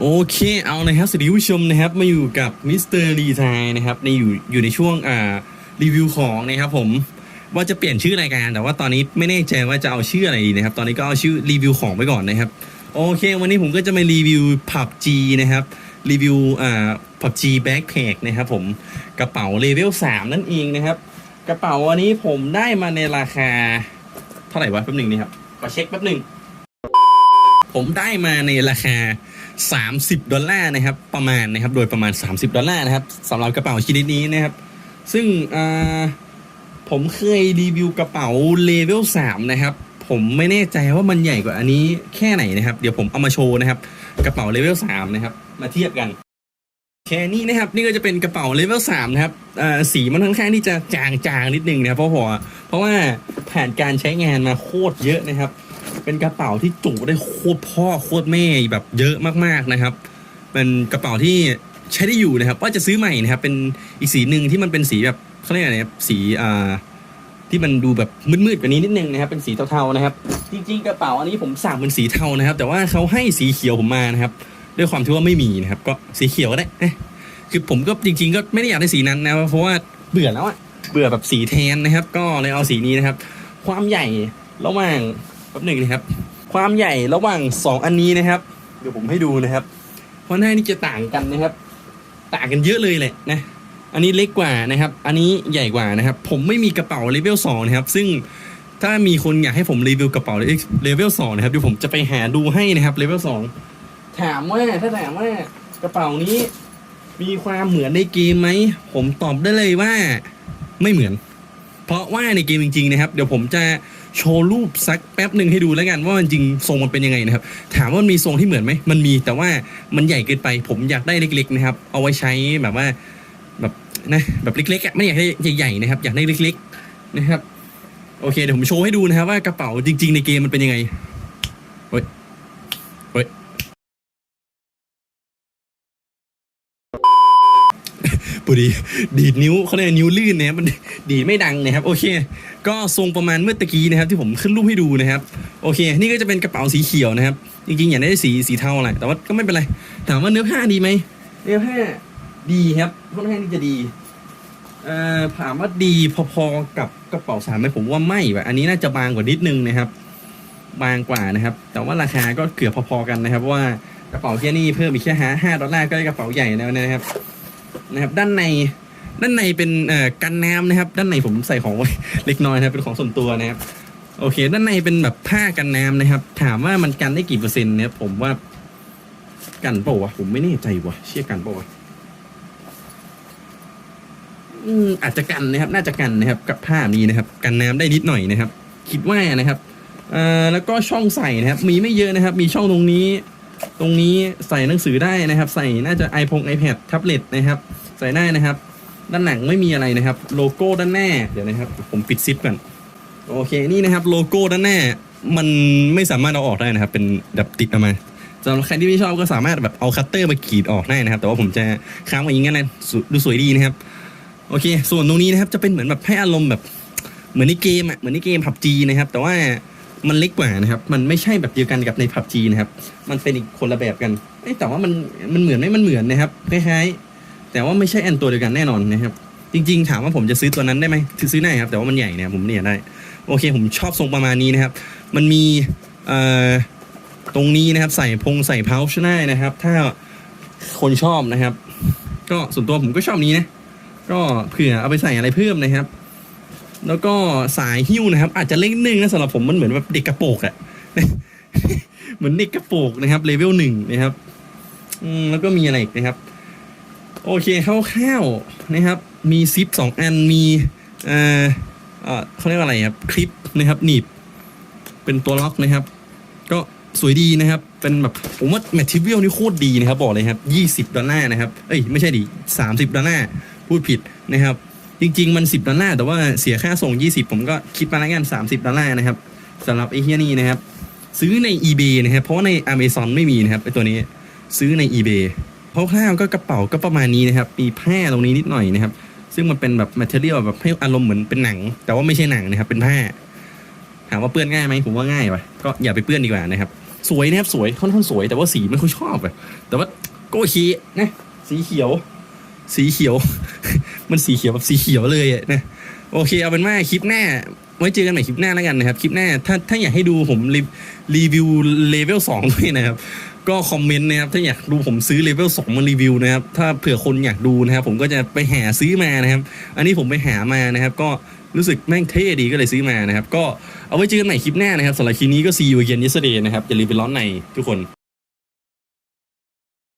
โอเคเอานะครับสวัสดีผู้ชมนะครับมาอยู่กับมิสเตอร์ดีไซน์นะครับในอยู่อยู่ในช่วงอ่ารีวิวของนะครับผมว่าจะเปลี่ยนชื่อรายการแต่ว่าตอนนี้ไม่แน่ใจว่าจะเอาชื่ออะไรดีนะครับ ตอนนี้ก็เอาชื่อรีวิวของไปก่อนนะครับ โอเค วันนี้ผมก็จะมารีวิว PUBG นะครับรีวิวอ่า PUBG Backpack นะครับผมกระเป๋าเลเวล3นั่นเองนะครับ กระเป๋าอันนี้ผมได้มาในราคา เท่าไหร่วะแป๊บหนึ่งนี่ครับขอเช็คแป๊บหนึ่ง ผมได้มาในราคา 30 ดอลลาร์นะครับ ประมาณนะครับ โดยประมาณ 30 ดอลลาร์นะครับสำหรับกระเป๋าชนิดนี้นะครับ ซึ่งผมเคยรีวิวกระเป๋าเลเวล3นะครับ ผมไม่แน่ใจว่ามันใหญ่กว่าอันนี้แค่ไหนนะครับ เดี๋ยวผมเอามาโชว์นะครับ กระเป๋าเลเวล3นะครับ มาเทียบกันแค่นี้นะครับนี่ก็จะเป็นกระเป๋าเลเวล3นะครับสีมันค่อนข้างที่จะจางๆนิดนึงนะครับเพราะว่าเพราะว่าผ่านการใช้งานมาโคตรเยอะนะครับ เป็นกระเป๋าที่จุได้โคตรพ่อโคตรแม่แบบเยอะมากๆนะครับ เป็นกระเป๋าที่ใช้ได้อยู่นะครับว่าจะซื้อใหม่นะครับ เป็นอีกสีหนึ่งที่มันเป็นสีแบบเขาเรียกอะไรนะครับสีอ่าที่มันดูแบบมืดๆกว่านี้นิดนึงนะครับ เป็นสีเทาๆนะครับ จริง ๆ กระเป๋าอันนี้ผมสั่งเป็นสีเทานะครับ แต่ว่าเขาให้สีเขียวผมมานะครับ ด้วยความที่ว่าไม่มีนะครับ ก็สีเขียวก็ได้คือผมก็จริง ๆ ก็ไม่ได้อยากได้สีนั้นนะเพราะว่าเบื่อแล้วอะเบื่อแบบสีแทนนะครับ ก็เลยเอาสีนี้นะครับ ความใหญ่ระหว่าง ป๊บหนึ่งนะครับ ความใหญ่ระหว่างสองอันนี้นะครับ เดี๋ยวผมให้ดูนะครับ เพราะหน้านี่จะต่างกันนะครับ ต่างกันเยอะเลยแหละนะ อันนี้เล็กกว่านะครับ อันนี้ใหญ่กว่านะครับ ผมไม่มีกระเป๋าเลเวลสองนะครับ ซึ่งถ้ามีคนอยากให้ผมรีวิวกระเป๋าเลเวลสองนะครับเดี๋ยวผมจะไปหาดูให้นะครับเลเวลสองถามว่าถ้าถามว่ากระเป๋านี้มีความเหมือนในเกมไหม ผมตอบได้เลยว่าไม่เหมือน เพราะว่าในเกมจริงๆนะครับ เดี๋ยวผมจะ โชว์รูปสักแป๊บหนึ่งให้ดูแล้วกันว่ามันจริงทรงมันเป็นยังไงนะครับ ถามว่ามันมีทรงที่เหมือนไหมมันมีแต่ว่ามันใหญ่เกินไป ผมอยากได้เล็ก ๆ นะครับ เอาไว้ใช้แบบว่าแบบนะแบบเล็กๆอะไม่อยากได้ใหญ่ๆนะครับ อยากได้เล็ก ๆนะครับ โอเคเดี๋ยวผมโชว์ให้ดูนะครับว่ากระเป๋าจริง ๆ ในเกมมันเป็นยังไงเฮ้ยเฮ้ย ปุดีดีดนิ้วเขาเรียกนิ้วลื่นนะครับมันดีดไม่ดังนะครับโอเค ก็ทรงประมาณเมื่อตะกี้นะครับที่ผมขึ้นรูปให้ดูนะครับโอเค นี่ก็จะเป็นกระเป๋าสีเขียวนะครับจริงๆอยากได้สีสีเทาอะไรแต่ว่าก็ไม่เป็นไรถามว่าเนื้อผ้าดีไหมเนื้อผ้าดีครับค่อนข้างที่จะดีเอ่อถามว่าดีพอๆกับกระเป๋าสามไหมผมว่าไม่ว่ะอันนี้น่าจะบางกว่านิดนึงนะครับ บางกว่านะครับ แต่ว่าราคาก็เกือบพอๆกันนะครับว่ากระเป๋าแค่นี้เพิ่มอีกแค่ห้าห้าดอลลาร์ก็ได้กระเป๋าใหญ่แล้วนะครับ นะครับด้านในด้านในเป็นกันน้ำนะครับ ด้านในผมใส่ของไว้เล็กน้อยนะครับเป็นของส่วนตัวนะครับโอเค ด้านในเป็นแบบผ้ากันน้ำนะครับ ถามว่ามันกันได้กี่เปอร์เซ็นต์เนี่ยผมว่ากันเปล่าวะผมไม่แน่ใจวะเชื่อกันเปล่าวะอืมอาจจะกันนะครับ น่าจะกันนะครับ กับผ้านี้นะครับ กันน้ำได้นิดหน่อยนะครับ คิดว่านะครับเอ่อแล้วก็ช่องใส่นะครับ มีไม่เยอะนะครับ มีช่องตรงนี้ ตรงนี้ใส่หนังสือได้นะครับ ใส่น่าจะ iPhone iPad แท็บเล็ตนะครับ ใส่ได้นะครับ ด้านหลังไม่มีอะไรนะครับ โลโก้ด้านหน้าเดี๋ยวนะครับ ผมปิดซิปก่อนโอเคนี่นะครับโลโก้ด้านหน้ามันไม่สามารถเอาออกได้นะครับ เป็นแบบติดออกมาสำหรับใครที่ไม่ชอบก็สามารถแบบเอาคัตเตอร์มากรีดออกได้นะครับ แต่ว่าผมจะค้างไว้อย่างนั้นนะสวยดูสวยดีนะครับ โอเค ส่วนตรงนี้นะครับจะเป็นเหมือนแบบให้อารมณ์แบบเหมือนในเกมอะเหมือนในเกมผับจีนะครับ แต่ว่า มันเล็กกว่านะครับ มันไม่ใช่แบบเดียวกันกับในผับจีนะครับ มันเป็นอีกคนละแบบกันแต่ว่ามันมันเหมือนไหมมันเหมือนนะครับคล้ายๆแต่ว่าไม่ใช่แอนตัวเดียวกันแน่นอนนะครับ จริง ๆ ถามว่าผมจะซื้อตัวนั้นได้ไหมซื้อได้ครับ แต่ว่ามันใหญ่เนะครับผมเนี่ยได้ โอเค ผมชอบทรงประมาณนี้นะครับ มันมีเอ่อตรงนี้นะครับ ใส่พงใส่เพาชได้นะครับ ถ้าคนชอบนะครับ ก็ส่วนตัวผมก็ชอบนี้นะก็เผื่อเอาไปใส่อะไรเพิ่มนะครับ แล้วก็สายหิ้วนะครับ อาจจะเล็กนิดนึงนะสำหรับผมมันเหมือนแบบเด็กกระโปรงอะเหมือนเด็กกระโปรงนะครับเลเวลหนึ่งนะครับอืมแล้วก็มีอะไรอีกนะครับ โอเคคร่าวๆนะครับ มีซิปสองอันมีเอ่อเขาเรียกว่าอะไรครับคลิปนะครับหนีบเป็นตัวล็อกนะครับ ก็สวยดีนะครับ เป็นแบบผมว่าแมททิเวลนี่โคตรดีนะครับ บอกเลยครับยี่สิบดอลลาร์นะครับ เอ้ย ไม่ใช่ดิสามสิบดอลลาร์พูดผิดนะครับ จริง ๆ มัน 10 ดอลลาร์แต่ว่าเสียค่าส่ง 20 ผมก็คิดมาแล้วกัน 30 ดอลลาร์นะครับสำหรับไอ้เฮียนี่นะครับ ซื้อใน eBay นะครับ เพราะใน Amazon ไม่มีนะครับไอ้ตัวนี้ซื้อใน eBay คร่าวๆก็กระเป๋าก็ประมาณนี้นะครับมีผ้าตรงนี้นิดหน่อยนะครับ ซึ่งมันเป็นแบบ material แบบให้อารมณ์เหมือนเป็นหนัง แต่ว่าไม่ใช่หนังนะครับเป็นผ้า ถามว่าเปื้อนง่ายไหมผมว่าง่ายว่ะก็อย่าไปเปื้อนดีกว่านะครับสวยนะครับสวยค่อนข้างสวย แต่ว่าสีไม่ค่อยชอบอะแต่ว่าก็โอเคนะสีเขียว สีเขียว มันสีเขียวแบบสีเขียวเลยนะโอเคเอาเป็นว่าคลิปหน้าไว้เจอกันใหม่คลิปหน้าแล้วกันนะครับ คลิปหน้าถ้าถ้าอยากให้ดูผมรีรีวิวเลเวลสองด้วยนะครับ ก็คอมเมนต์นะครับ ถ้าอยากดูผมซื้อเลเวลสองมารีวิวนะครับ ถ้าเผื่อคนอยากดูนะครับ ผมก็จะไปหาซื้อมานะครับ อันนี้ผมไปหามานะครับ ก็รู้สึกแม่งเท่ดีก็เลยซื้อมานะครับ ก็เอาไว้เจอกันใหม่คลิปหน้านะครับสำหรับคลิปนี้ก็ see you again yesterday นะครับอย่าลืมไปร้อนในทุกคน